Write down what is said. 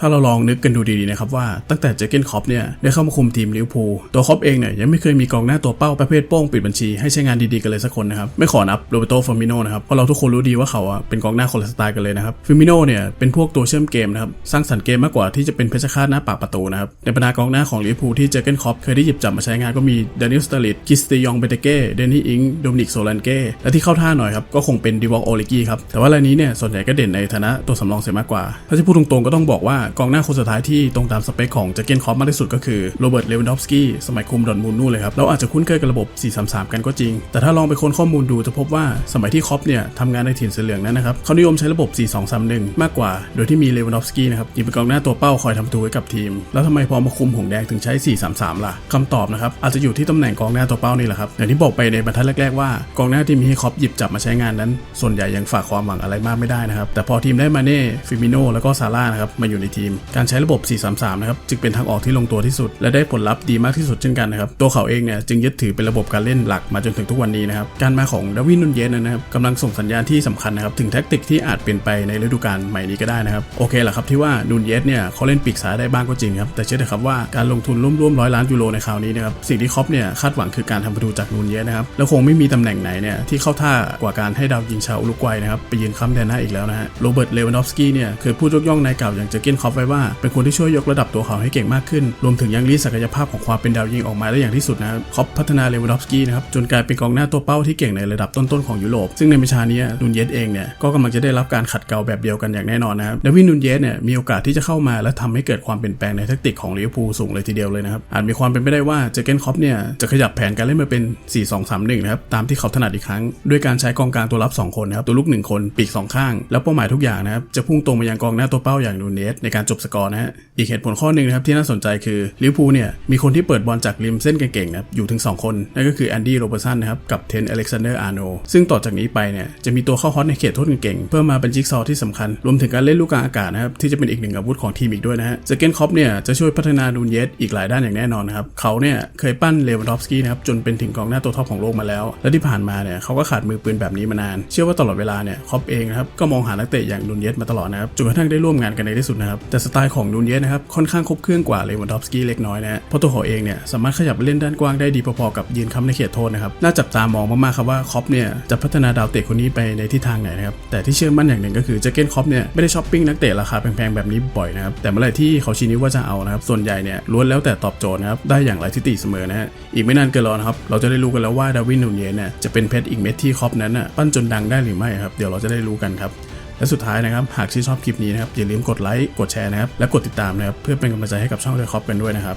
ถ้าเราลองนึกกันดูดีๆนะครับว่าตั้งแต่เจเกนคอปเนี่ยได้เข้ามาคุมทีมลิเวอร์พูลตัวคอปเองเนี่ยยังไม่เคยมีกองหน้าตัวเป้าประเภทโป้งปิดบัญชีให้ใช้งานดีๆกันเลยสักคนนะครับไม่ขอนับโรเบโตฟอร์มิโนนะครับเพราะเราทุกคนรู้ดีว่าเขาอะเป็นกองหน้าคนละสไตล์กันเลยนะครับฟิมิโนเนี่ยเป็นพวกตัวเชื่อมเกมนะครับสร้างสรรค์เกมมากกว่าที่จะเป็นเพชฌฆาตหน้าปากประตูนะครับในบรรดากองหน้าของลิเวอร์พูลที่เจเกนคอปเคยได้หยิบจับมาใช้งานก็มีเดนิลสตอริดคิสเตยองเบเตเก้เดนนี่อิงโดมินิกโซลันเก้และที่เข้าท่าหน่อยครับก็คงเป็นดิวอกโอลิกี้ครับแต่ว่ารายนี้เนี่ยส่วนใหญ่ก็เด่นในฐานะตัวสำรองเสียมากกว่าถ้าจะพูดตรงๆก็ต้องบอกว่ากองหน้าคนสุดท้ายที่ตรงตามสเปคของเจเกนคอปมากที่สุดก็คือโรเบิร์ตเลวันดอฟสกี้สมัยคุมดอนมูนนู่นเลยครับเราอาจจะคุ้นเคยกับระบบ 433 กันก็จริง แต่ถ้าลองไปค้นข้อมูลดูจะพบว่าสมัยที่คอปเนี่ยทำงานในถิ่นเสีเหลืองนั้นนะครับเขานิยมใช้ระบบ 4231 มากกว่า โดยที่มีเลวันดอฟสกี้นะครับยิงเป็นกองหน้าตัวเป้าคอยทำประตูให้กับทีม แล้วทำไมพอมาคุมหงแดงถึงใช้ 433 ล่ะคำตอบนะครับอาจจะอยู่ที่ตำแหน่งกองหน้าตัวเป้านี่แหละครับอย่างที่บอกไปในบรรทัดแรกๆว่ากองหน้าที่มีให้คอปหยิบจับมาใช้งานนั้น ส่วนใหญ่ยังฝากความหวังอะไรมากไม่ได้นะครับแต่พอทีมได้มาเน่ฟิมิโนแล้วก็ซาร่านะครับมาอยู่ในทม การใช้ระบบ 433 นะครับจึงเป็นทางออกที่ลงตัวที่สุด และได้ผลลัพธ์ดีมากที่สุดเช่นกันนะครับตัวเขาเองเนี่ยจึงยึดถือเป็นระบบการเล่นหลักมาจนถึงทุกวันนี้นะครับการมาของดาวินนุนเยสนะครับกำลังส่งสัญญาณที่สำคัญนะครับถึงแท็กติกที่อาจเปลี่ยนไปในฤดูกาลใหม่นี้ก็ได้นะครับโอเคแหละครับที่ว่านุนเยสเนี่ยเขาเล่นปีกซ้ายได้บ้างก็จริงครับแต่เชื่อเถอะครับว่าการลงทุนร่วมๆร้อยล้านยูโรในคราวนี้นะครับสิ่งที่คอปเนี่ยคาดหวังคือการทำประตูจากนุนเยสนะครับแล้วคงไม่มีตำแหน่งไหนเนี่ยที่เข้าท่ากว่าการให้ดาวยิงชาวอุรุกวัยนะครับไปยืนค้ำแดนหน้าอีกแล้วนะฮะโรเบิร์ตเลวันดอฟสกี้เนี่ยเคยพูดยกย่องนายเก่าอย่างเจอร์เกนคอปไว้ว่าเป็นคนที่ช่วยยกระดับตัวเขาให้เก่งมากขึ้น รวมถึงยังรีศักยภาพของความเป็นดาวยิงออกมาได้อย่างที่สุดนะครับคอปพัฒนาเลวันดอฟสกี้นะครับจนกลายเป็นกองหน้าตัวเป้าที่เก่งในระดับต้นๆของยุโรป ซึ่งในประชานี้นุนเยสเองเนี่ยก็กำลังจะได้รับการขัดเกลาแบบเดียวกันอย่างแน่นอนนะครับเดวินนุนเยสเนี่ยมีโอกาสที่จะเข้ามาและทำให้เกิดความเปลี่ยนแปลงในแทคติกของลิเวอร์พูลสูงเลยทีเดียวเลยนะครับอาจมีความเป็นไปได้ว่าเจเกนคอปเนี่ยจะขยับแผนการเล่นมาเป็น 4-2-3-1 นะครับตามที่เขาถนัดอีกครั้ง ด้วยการใช้กองกลางตัวรับ 2 คนนะครับตัวลูก1 คนปีก2ข้าง แล้วเป้าหมายทุกอย่างนะครับจะพุ่งตรงไปยังกองหน้าตัวเป้าอย่างนูเนสในการจบสกอร์นะฮะ อีกเหตุผลข้อหนึ่งนะครับที่น่าสนใจคือลิเวอร์พูลเนี่ยมีคนที่เปิดบอลจากริมเส้นเก่งๆนะครับอยู่ถึง 2 คน นั่นก็คือแอนดี้โรเบอร์สันนะครับกับเทนอเล็กซานเดอร์อาร์โนซึ่งต่อจากนี้ไปเนี่ยจะมีตัวเข้าฮอตในเขตโทษเก่งๆเพื่อมาเป็นจิ๊กซอว์ที่สำคัญ รวมถึงการเล่นลูกกลางอากาศนะครับที่จะเป็นอีกหนึ่งอาวุธของทีมอีกด้วยนะฮะเจเกนคอปเนี่ยจะช่วยพัฒนานูนเยสอีกหลายด้านอย่างแน่นอนนะครับเขาเนี่ยเคยปั้นเลวันดอฟสกี้นะครับจนเป็นถึงกองหน้าตัวท็อปของโลกมาแล้ว และที่ผ่านมาเนี่ยเขาก็ขาดมือปืนแบบนี้มานาน เชื่อว่าตลอดเวลาเนี่ยคอปเองนะครับก็มองหานักเตะอย่างนูนเยสมาตลอดนะครับจนกระทั่งได้ร่วมงานกันในที่สุดนะครับแต่สไตล์ของนูนเยสนะครับค่อนข้างครบเครื่องกว่าเลวันดอฟสกี้เล็กน้อยนะฮะเพราะตัวเขาเองเนี่ยสามารถขยับเล่นด้านกว้างได้ดีพอๆกับยืนค้ำในเขตโทษนะครับน่าจับตามองมากๆครับว่าคอปเนี่ยจะพัฒนาดาวเตะคนนี้ไปในทิศทางไหนนะครับแต่ที่เชื่อมั่นอย่างหนึ่งก็คือเจเกนคอปเนี่ยไม่ได้ช้อปปิ้งนักเตะราคาแพงๆแบบนี้บ่อยนะครับแต่เมื่อไหร่ที่เขาชี้นิ้วว่าจะเอานะครับส่วนใหญ่เนี่ยล้วนแล้วแต่ตอบโจทย์นะครับได้อย่างไรทิฏฐิเสมอนะฮะอีกไม่นานเกินรอนะครับเราจะได้รู้กันแล้วว่าดาวินนูนียเนี่ยจะเป็นเพชรอีกเม็ดที่คอปนั้นน่ะปั้นจนดังได้หรือไม่ครับเดี๋ยวเราจะได้รู้กันครับ และสุดท้ายนะครับหากชื่นชอบคลิปนี้นะครับอย่าลืมกดไลค์กดแชร์นะครับและกดติดตามนะครับเพื่อเป็นกำลังใจให้กับช่องเดอะคอปกันด้วยนะครับ